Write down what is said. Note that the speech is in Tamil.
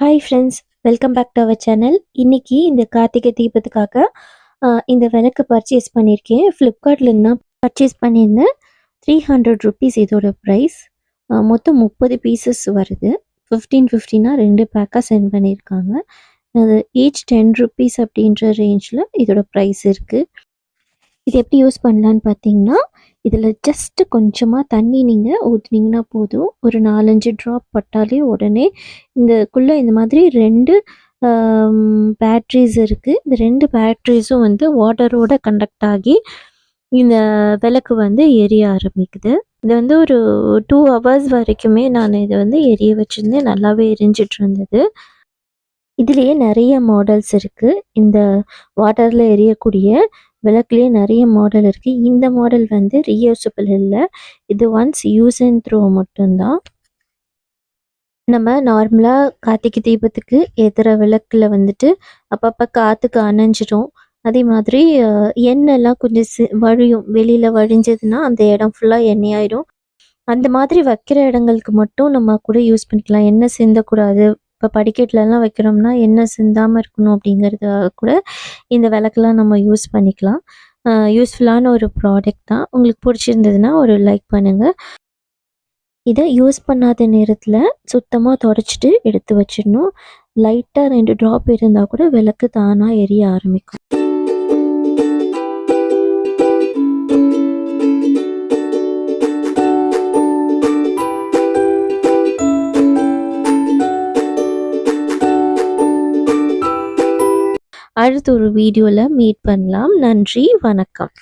Hi friends welcome back to our channel இன்னைக்கு இந்த கார்த்திகை தீபத்துக்காக இந்த விளக்கு பர்ச்சேஸ் பண்ணியிருக்கேன் ஃப்ளிப்கார்ட்லேருந்து தான் பர்ச்சேஸ் பண்ணியிருந்தேன். த்ரீ ஹண்ட்ரட் ருபீஸ் இதோட ப்ரைஸ் மொத்தம் முப்பது பீசஸ் வருது. ஃபிஃப்டீன் ஃபிஃப்டினாக ரெண்டு பேக்காக சென்ட் பண்ணியிருக்காங்க. அது ஈச் டென் ருபீஸ் அப்படின்ற ரேஞ்சில் இதோட ப்ரைஸ் இருக்குது இது எப்படி யூஸ் பண்ணலான்னு பார்த்தீங்கன்னா இதில் ஜஸ்ட்டு கொஞ்சமாக தண்ணி நீங்கள் ஊற்றுனீங்கன்னா போதும். ஒரு நாலஞ்சு ட்ராப் பட்டாலே உடனே இந்தக்குள்ளே இந்த மாதிரி ரெண்டு பேட்ரிஸ் இருக்குது இந்த ரெண்டு பேட்ரிஸும் வந்து வாட்டரோட கண்டக்ட் ஆகி இந்த விளக்கு வந்து எரிய ஆரம்பிக்குது. இது வந்து ஒரு டூ ஹவர்ஸ் வரைக்குமே நான் இதை வந்து எரிய வச்சுருந்தேன். நல்லாவே எரிஞ்சிட்டு இருந்தது. இதுலேயே நிறைய மாடல்ஸ் இருக்குது இந்த வாட்டரில் எரியக்கூடிய விளக்குலேயே நிறைய மாடல் இருக்குது இந்த மாடல் வந்து ரீயூசபிள் இல்லை. இது ஒன்ஸ் யூஸ் அண்ட் த்ரோ மட்டும்தான். நம்ம நார்மலாக கார்த்திகை தீபத்துக்கு ஏற்றுற விளக்குல வந்துட்டு அப்பப்போ காற்றுக்கு அணைஞ்சிடும் அதே மாதிரி எண்ணெய்லாம் கொஞ்சம் சி வழியும் வெளியில் வழிஞ்சதுன்னா அந்த இடம் ஃபுல்லாக எண்ணெயாயிடும் அந்த மாதிரி வைக்கிற இடங்களுக்கு மட்டும் நம்ம கூட யூஸ் பண்ணிக்கலாம். எண்ணெய் சிந்தக்கூடாது. இப்போ படிக்கட்டுலலாம் வைக்கிறோம்னா என்ன சிந்தாமல் இருக்கணும் அப்படிங்கிறதுக்காக கூட இந்த விளக்கெலாம் நம்ம யூஸ் பண்ணிக்கலாம். யூஸ்ஃபுல்லான ஒரு ப்ராடக்ட் தான். உங்களுக்கு பிடிச்சிருந்ததுன்னா ஒரு லைக் பண்ணுங்கள் இதை யூஸ் பண்ணாத நேரத்தில் சுத்தமாக தொடச்சிட்டு எடுத்து வச்சிடணும். லைட்டாக ரெண்டு ட்ராப் இருந்தால் கூட விளக்கு தானாக எரிய ஆரம்பிக்கும். அடுத்த ஒரு வீடியோவில் மீட் பண்ணலாம். நன்றி வணக்கம்.